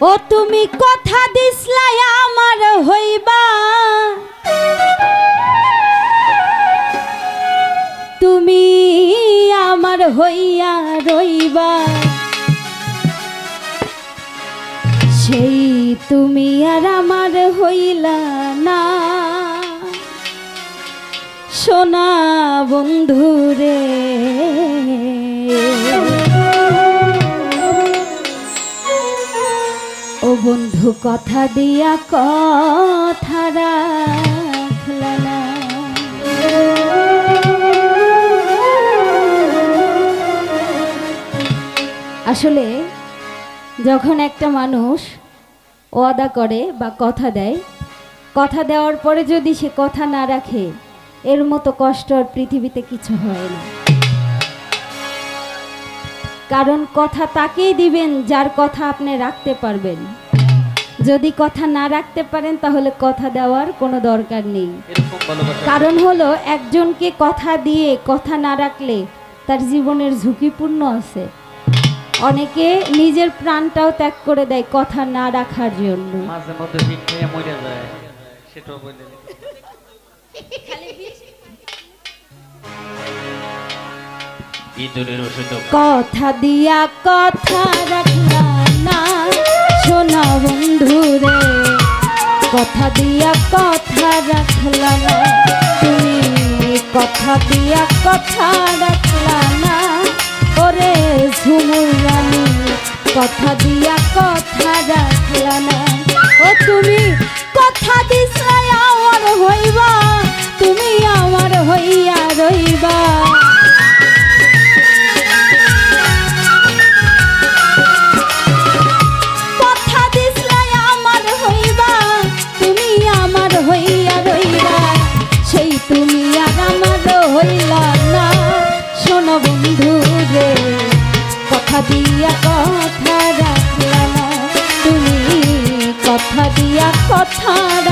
ও তুমি কথা দিসলাই আমার হইবা। তুমি আমার হইয়া রইবা। সেই তুমি আর আমার হইলা না। সোনা বন্ধুরে বন্ধু কথা দিয়া কথা রাখলা আসলে যখন একটা মানুষ ওয়াদা করে বা কথা দেয়, কথা দেওয়ার পরে যদি সে কথা না রাখে, এর মতো কষ্ট আর পৃথিবীতে কিছু হয় না। কারণ কথা তাকেই দিবেন যার কথা আপনি রাখতে পারবেন। যদি কথা না রাখতে পারেন তাহলে কথা দেওয়ার কোনো দরকার নেই। কারণ হলো একজনকে কথা দিয়ে কথা না রাখলে তার জীবনের ঝুঁকিপূর্ণ আছে। অনেকে নিজের প্রাণটাও ত্যাগ করে দেয় কথা না রাখার জন্য। মাঝে মধ্যে ভিক খেয়ে মরে যায় সেটাও বলে দিন। ইঁদুরের ওষুধ কথা দিয়া কথা রাখলাম না। সোনা বন্ধুরে, কথা দিয়া কথা রাখলা না। তুমি কথা দিয়া কথা রাখলা ওরে ঝুমুর কথা দিয়া কথা রাখলা ও তুমি, কথা দিছলাই আমার হইবা দিয়া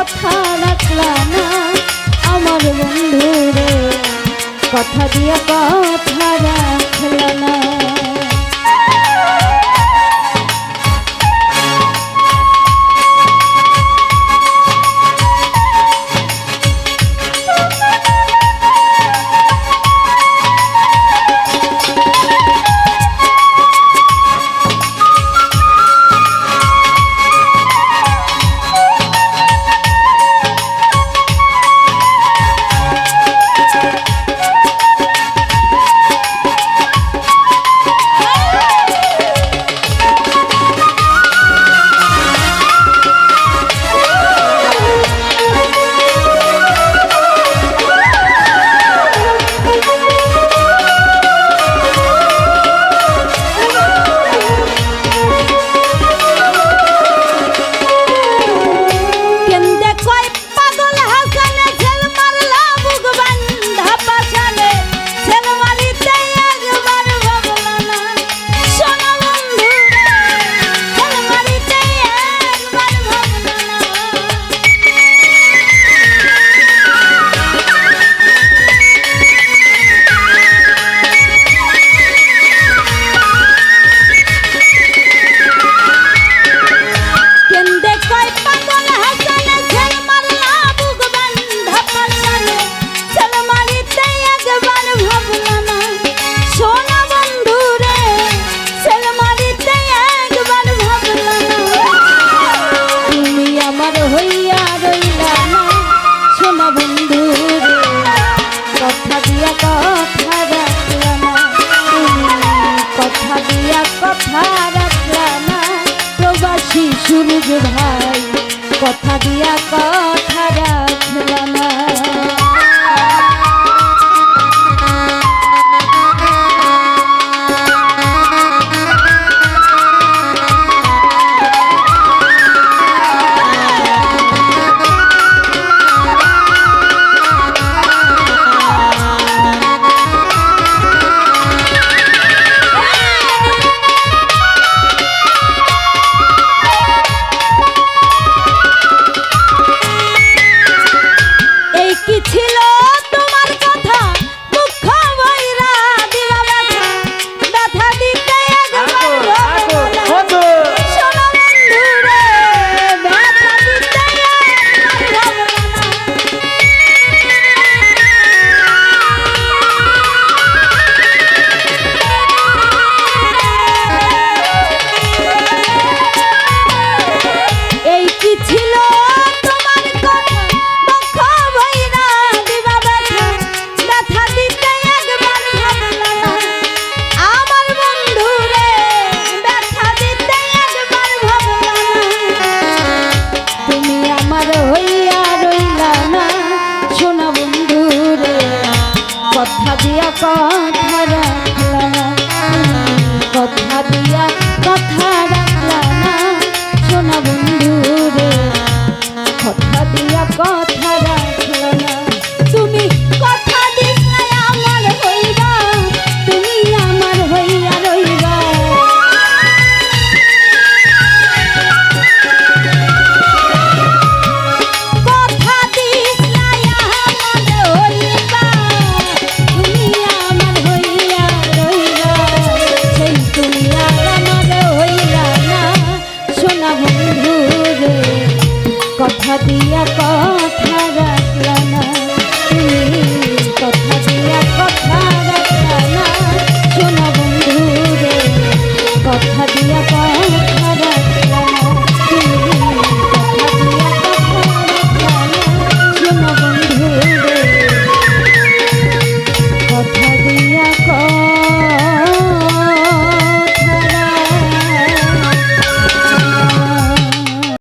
কথা রাখলা না আমার বন্ধুরে। কথা দিয়ে কথা কথা ভাই কথা দিয়া কথা কথা দিয়া